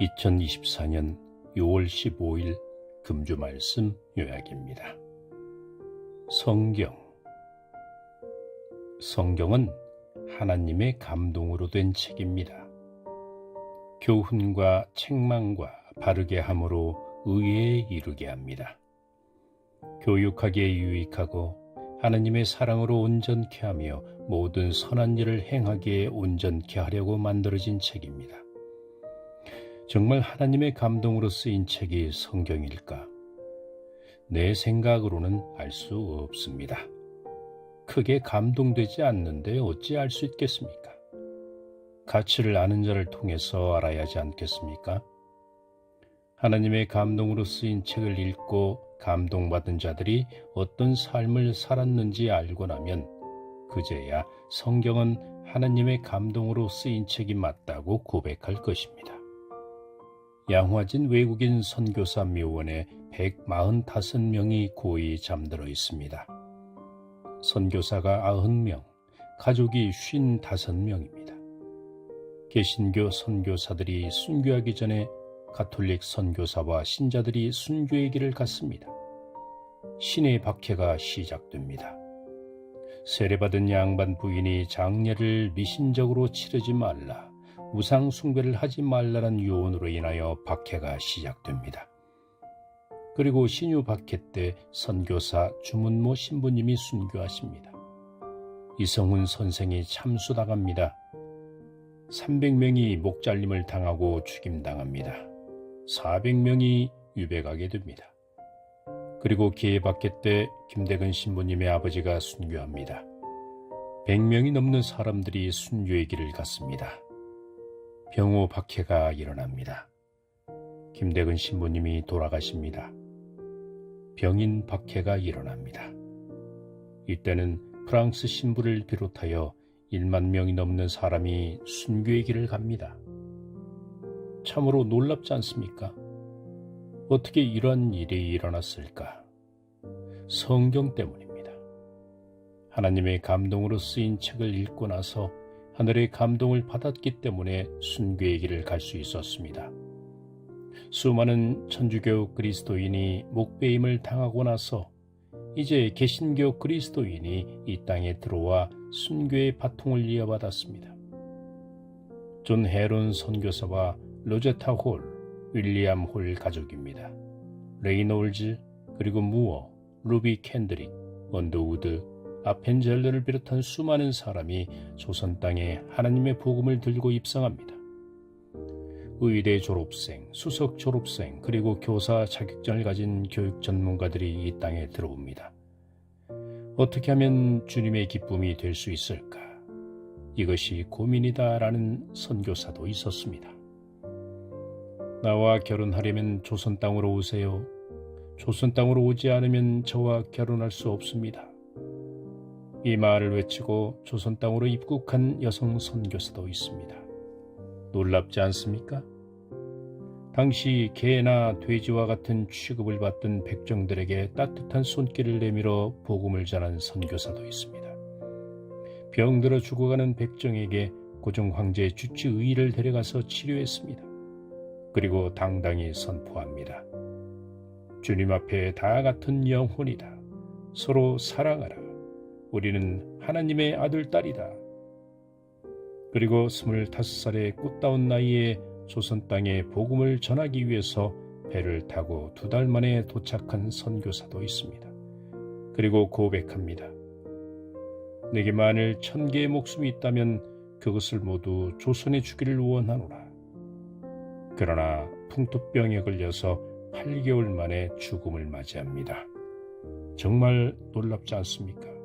2024년 6월 15일 금주 말씀 요약입니다. 성경 성경은 하나님의 감동으로 된 책입니다. 교훈과 책망과 바르게 함으로 의에 이르게 합니다. 교육하기에 유익하고 하나님의 사랑으로 온전케 하며 모든 선한 일을 행하기에 온전케 하려고 만들어진 책입니다. 정말 하나님의 감동으로 쓰인 책이 성경일까? 내 생각으로는 알 수 없습니다. 크게 감동되지 않는데 어찌 알 수 있겠습니까? 가치를 아는 자를 통해서 알아야 하지 않겠습니까? 하나님의 감동으로 쓰인 책을 읽고 감동받은 자들이 어떤 삶을 살았는지 알고 나면 그제야 성경은 하나님의 감동으로 쓰인 책이 맞다고 고백할 것입니다. 양화진 외국인 선교사 묘원에 145명이 고이 잠들어 있습니다. 선교사가 90명, 가족이 55명입니다. 개신교 선교사들이 순교하기 전에 가톨릭 선교사와 신자들이 순교의 길을 갔습니다. 신의 박해가 시작됩니다. 세례받은 양반 부인이 장례를 미신적으로 치르지 말라, 우상 숭배를 하지 말라는 요원으로 인하여 박해가 시작됩니다. 그리고 신유 박해 때 선교사 주문모 신부님이 순교하십니다. 이성훈 선생이 참수당합니다. 300명이 목잘림을 당하고 죽임당합니다. 400명이 유배가게 됩니다. 그리고 기회박해 때 김대근 신부님의 아버지가 순교합니다. 100명이 넘는 사람들이 순교의 길을 갔습니다. 병호 박해가 일어납니다. 김대근 신부님이 돌아가십니다. 병인 박해가 일어납니다. 이때는 프랑스 신부를 비롯하여 1만 명이 넘는 사람이 순교의 길을 갑니다. 참으로 놀랍지 않습니까? 어떻게 이런 일이 일어났을까? 성경 때문입니다. 하나님의 감동으로 쓰인 책을 읽고 나서 하늘의 감동을 받았기 때문에 순교의 길을 갈 수 있었습니다. 수많은 천주교 그리스도인이 목배임을 당하고 나서 이제 개신교 그리스도인이 이 땅에 들어와 순교의 바통을 이어받았습니다. 존 헤론 선교사와 로제타 홀, 윌리엄 홀 가족입니다. 레이놀즈, 그리고 무어, 루비 캔드릭, 언더우드, 아펜젤러를 비롯한 수많은 사람이 조선 땅에 하나님의 복음을 들고 입성합니다. 의대 졸업생, 수석 졸업생, 그리고 교사 자격증을 가진 교육 전문가들이 이 땅에 들어옵니다. 어떻게 하면 주님의 기쁨이 될 수 있을까? 이것이 고민이다라는 선교사도 있었습니다. 나와 결혼하려면 조선 땅으로 오세요. 조선 땅으로 오지 않으면 저와 결혼할 수 없습니다. 이 말을 외치고 조선 땅으로 입국한 여성 선교사도 있습니다. 놀랍지 않습니까? 당시 개나 돼지와 같은 취급을 받던 백정들에게 따뜻한 손길을 내밀어 복음을 전한 선교사도 있습니다. 병들어 죽어가는 백정에게 고종 황제의 주치 의를 데려가서 치료했습니다. 그리고 당당히 선포합니다. 주님 앞에 다 같은 영혼이다. 서로 사랑하라. 우리는 하나님의 아들, 딸이다. 그리고 스물다섯 살의 꽃다운 나이에 조선 땅에 복음을 전하기 위해서 배를 타고 두 달 만에 도착한 선교사도 있습니다. 그리고 고백합니다. 내게 만일 천 개의 목숨이 있다면 그것을 모두 조선에 주기를 원하노라. 그러나 풍토병에 걸려서 8개월 만에 죽음을 맞이합니다. 정말 놀랍지 않습니까?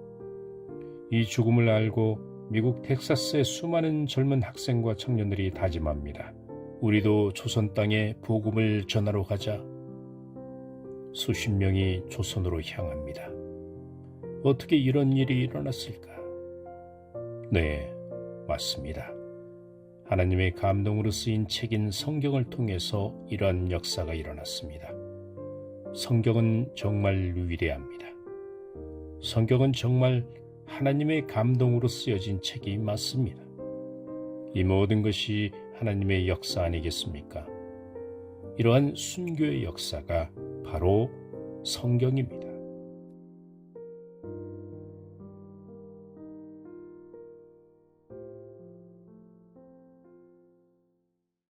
이 죽음을 알고 미국 텍사스의 수많은 젊은 학생과 청년들이 다짐합니다. 우리도 조선 땅에 복음을 전하러 가자. 수십 명이 조선으로 향합니다. 어떻게 이런 일이 일어났을까? 네, 맞습니다. 하나님의 감동으로 쓰인 책인 성경을 통해서 이러한 역사가 일어났습니다. 성경은 정말 위대합니다. 성경은 정말 하나님의 감동으로 쓰여진 책이 맞습니다. 이 모든 것이 하나님의 역사 아니겠습니까? 이러한 순교의 역사가 바로 성경입니다.